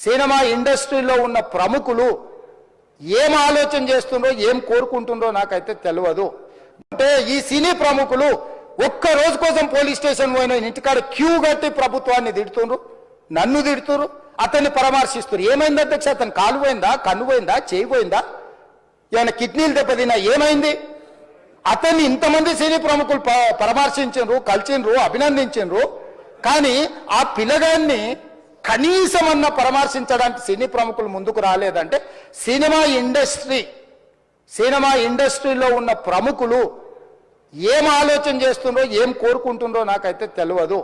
Cinema ఇండస్ట్రీలో ఉన్న ప్రముఖులు ఏం ఆలోచన చేస్తుండ్రో ఏం కోరుకుంటుండ్రో నాకైతే తెలియదు అంటే ఈ సినీ ప్రముఖులు ఒక్క రోజు కోసం పోలీస్ స్టేషన్ పోయిన ఇంటికాడ క్యూ కట్టి ప్రభుత్వాన్ని తిడుతుండ్రు నన్ను తిడుతురు అతన్ని పరామర్శిస్తున్నారు ఏమైంది అధ్యక్ష? అతను కాలు పోయిందా కన్ను పోయిందా చేయి పోయిందా? ఏమైనా కిడ్నీలు దెబ్బతిన్నా ఏమైంది? అతన్ని ఇంతమంది సినీ ప్రముఖులు పరామర్శించు కలిసిండ్రు అభినందించిండ్రు. కానీ ఆ పిల్లగాన్ని కనీసం పరామర్శించడానికి సినీ ప్రముఖులు ముందుకు రాలేదంటే సినిమా ఇండస్ట్రీ సినిమా ఇండస్ట్రీలో ఉన్న ప్రముఖులు ఏం ఆలోచన చేస్తుండ్రో ఏం కోరుకుంటుండ్రో నాకైతే తెలియదు.